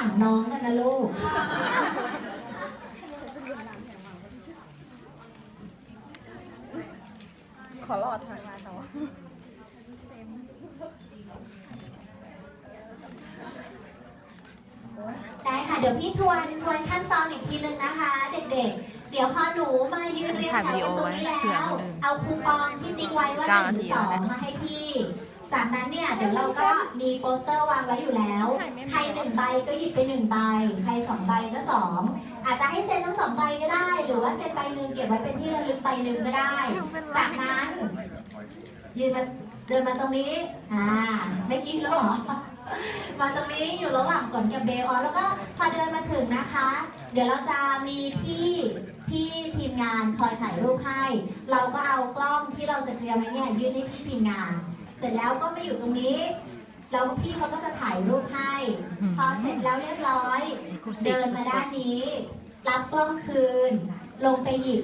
ลังน้องกันนะลูก ขอรอดทางมาต่อได้ค่ะ เดี๋ยวพี่ทวนทวนขั้นตอนอีกทีนึงนะคะ เด็กๆ เดี๋ยวพอหนูมายืนเรียงแถวกันตรงนี้แล้ว เอาคูปองที่ติ๊กไว้ว่าหนึ่งถึงสองมาให้พี่ จากนั้นเนี่ยเดี๋ยวเราก็มีโปสเตอร์วางไว้อยู่แล้ว ใครหนึ่งใบก็หยิบไปหนึ่งใบ ใครสองใบก็สองอาจจะให้เซ็นทั้งสองใบก็ได้ หรือว่าเซ็นใบหนึ่งเก็บไว้เป็นที่ระลึกใบหนึ่งก็ได้ จากนั้นยืนมาเดินมาตรงนี้ อ่า ไม่กินแล้วเหรอ มาตรงนี้อยู่ระหว่างฝนกับเบลอ๋อแล้วก็พอเดินมาถึงนะคะ เดี๋ยวเราจะมีพี่พี่ทีมงานคอยถ่ายรูปให้ เราก็เอากล้องที่เราจะเตรียมไว้เนี่ยยื่นให้พี่ทีมงาน เสร็จแล้วก็มาอยู่ตรงนี้ แล้วพี่เขาก็จะถ่ายรูปให้ พอเสร็จแล้วเรียบร้อย เดินมาด้านนี้ รับกล้องคืน ลงไปหยิบ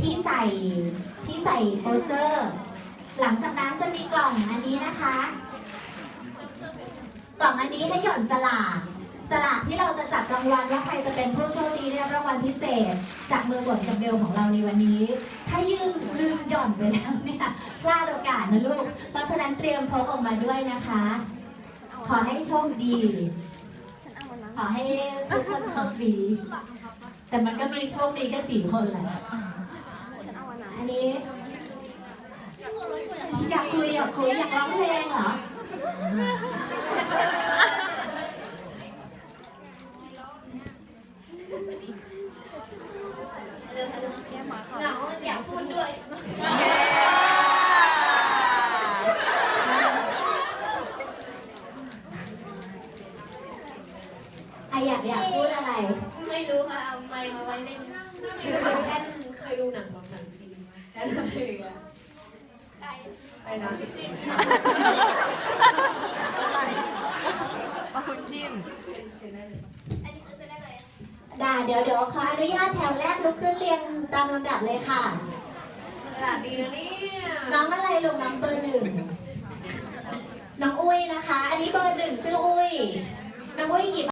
ที่ใส่ที่ใส่โปสเตอร์ หลังจากนั้นจะมีกล่องอันนี้นะคะ กล่องอันนี้ให้หย่อนสลากสลากที่เราจะจับรางวัลว่าใครจะเป็นผู้โชคดีได้รับรางวัลพิเศษ จากมือบทกับเบลของเราในวันนี้ ถ้ายืมลืมหย่อนไปแล้วเนี่ยพลาดโอกาส นะลูก เพราะฉะนั้นเตรียมพกออกมาด้วยนะคะ ขอให้โชคดี ขอให้ทุกคนโชคดี แต่มันก็มีโชคดีแค่สี่คนแหละฉันเอาวันนั้นอันนี้อยากคุยอยากคุยอยากร้องเพลงเหรอเหงาอยากพูดด้วย ใคร อยากอยากพูดอะไร ไม่รู้ค่ะเอาไมค์มาไว้เล่นแอนเคยดูหนังแบบหนังจีนไหมแอนอะไรอย่างเงี้ยใครไปนะเอาคุณจิ้นอันนี้คือเป็นอะไรด่าเดี๋ยวเดี๋ยวขออนุญาตแถวแรกลุกขึ้นเรียงตามลำดับเลยค่ะกระดาษดีนะเนี่ยน้องอะไรลูกน้องเบอร์หนึ่งน้องอุ้ยนะคะ อันนี้เบอร์หนึ่งชื่ออุ้ยน้องอุ้ยกี่